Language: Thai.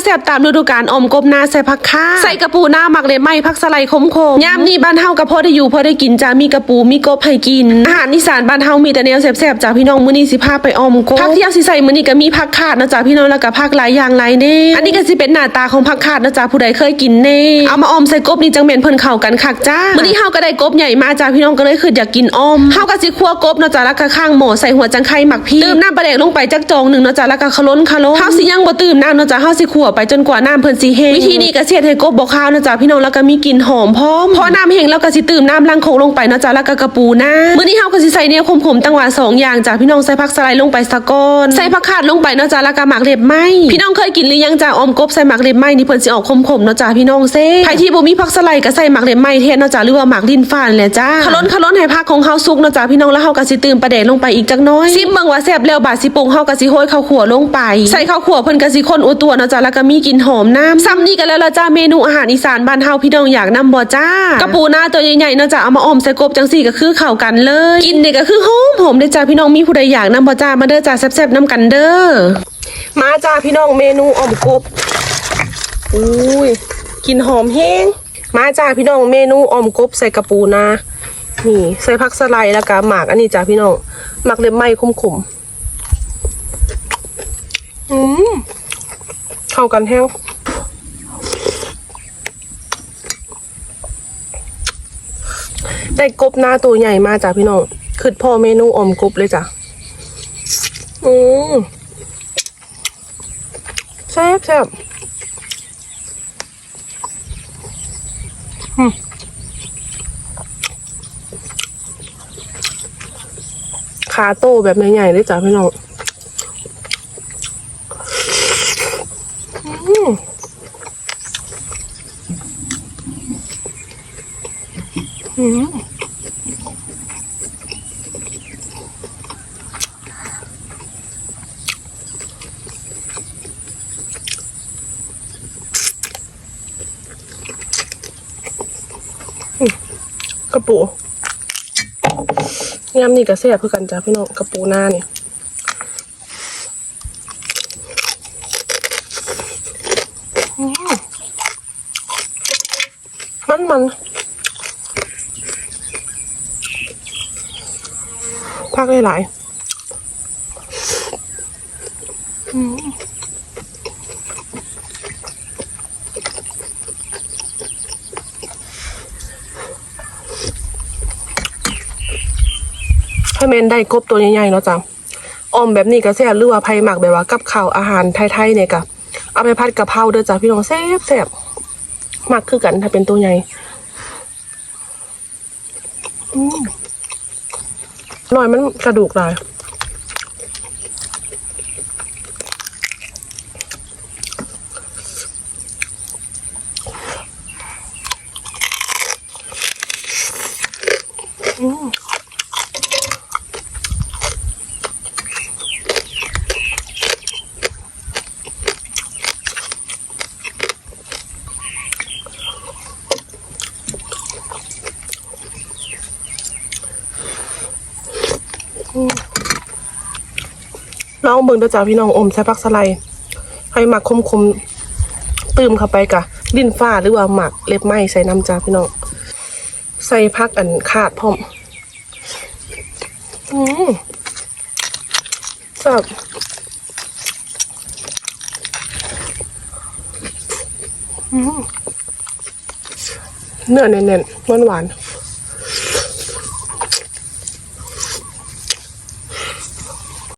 วแซ่บตามฤดูกาลอมกบหน้าใส่ผักค่าใส่กระปูหน้าหมักเลยไหมผักสไลด์ขมๆยามนี้บ้านเฮาก็พอได้อยู่พอได้กินจ้ามีกระปูมีกบให้กิน อาหารอีสานบ้านเฮามีแต่แนวแซ่บๆจ้าพี่น้องมื้อนี้สิพาไปอมกบผักที่เอาสิใส่มื้อนี้ก็มีผักขาดนะจ้าพี่น้องแล้วก็ผักหลายอย่างหลายแน่อันนี้ก็สิเป็นหน้าตาของผักขาดนะจ้าผู้ใดเคยกินแน่เอามาอมใส่กบนี่จังแม่นเพิ่นเข้ากันคักจ้ามื้อนี้เฮาก็ได้กบใหญ่มาจ้าพี่น้องก็เลยคืออยากกินอมเฮาก็สิคั่วกบนะจ้าแล้วก็ข้างหม้อใส่หัวจังไข่หมักพริกตื่มน้ำปลาแดกลงไปจักจองหนึงนะจ้าแล้วก็คล้นคล้นเฮาสิยังบ่ตื่มน้ำนะจ้าเฮาสิคั่วไปจนกว่าน้ำเพิ่นสิแห้งวิธีนี้ก็เสียดให้กบบ่คาวเนาะจ้าพี่น้องแล้วก็มีกลิ่นหอมพร้อมพอน้ำแห้งแล้วก็สิตื่มน้ำลังโคงลงไปเนาะจ้าแล้วก็กระปูหน้ามื้อนี้เฮาก็สิใส่แนวขมๆตั้งว่าสองอย่างจ้าพี่น้องใส่ผักสไลด์ลงไปสะก่อนใส่ผักขาดลงไปเนาะจ้าแล้วก็หมักเล็บไหมพี่น้องเคยกินหรือยังจ้าออมกบใส่หมักเล็บไหมนี่เพิ่นสิออกขมๆเนาะจ้าพี่น้องเซ่ใครที่บ่มีผักสไลด์ก็ใส่หมักเล็บไหมแทนเนาะจ้าหรือว่าหมักลิ้นฟ้านแหละจ้าขล้นขล้นให้ผักของเฮาสุกเนาะจ้าพี่น้องแล้วเฮาก็สิตื่มปลาแดกลงไปอีกจักหน้อยซิมเบิ่งว่าแซ่บแล้วบาดสิปรุงเฮาก็สิโหยข้าวขั่วลงไป ใส่ข้าวขั่วเพิ่นก็สิข้นอุตัวเนาะจ้าแล้วก็มีกลิ่นหอมน้ำซ้ำนี่ก็แล้วละจ้าเมนูอาหารอีสานบ้านเฮาพี่น้องอยากนำบ่จ้ากระปูหน้าตัวใหญ่ๆเนาะจ้าเอามาอมใส่กบจังสี่ก็คือเข้ากันเลย กินนี่ก็คือหอมหอมเด้จ้าพี่น้องมีผู้ใดอยากนำบ่จ้ามาเด้อจ้าแซ่บๆนํกันเด้อมาจ้าพี่น้องเมนูอมกบอุ้ยกินหอมแห้งมาจ้าพี่น้องเมนูอมกบใส่กระปูนานี่ใส่ผักสไลด์แล้วก็หมากอันนี้จ้าพี่น้องหมักเล็บไม้ขมๆอืม เข้ากันแห้งได้กบหน้าตัวใหญ่มาจ้ะพี่น้องคือพ่อเมนูอมกบเลยจ้ะ อืมแซ่บแซ่บขาโตแบบใหญ่ๆเลยจ้ะพี่น้อง อืมกระปูยำนี่ก็แซ่บเพื่อกันจ้ะพี่น้องกระปูหน้าเนี่อื มันมันพักได้หลายๆถ้าเมนได้กบตัวใหญ่ๆเนาะจ้ะออมแบบนี้ก็แซ่บหรือว่าไผ่หมักแบบว่ากับข้าวอาหารไทยๆเนี่ยก็ เอาไปผัดกะเพราเด้อจ้ะพี่น้องแซ่บแซ่บมากคือกันถ้าเป็นตัวใหญ่หน่อยมันกระดูกหลาย องเบิ่งเด้อจ้าพี่น้องอมใส่ผักสไลด์ให้หมักคมๆตื่มเข้าไปกะลิ้นฟ้าหรือว่าหมักเล็บไหม้ใส่น้ำจ้าพี่น้องใส่ผักอันขาดพร้อมอืมสับอืมเนื้อแน่นๆหวานๆ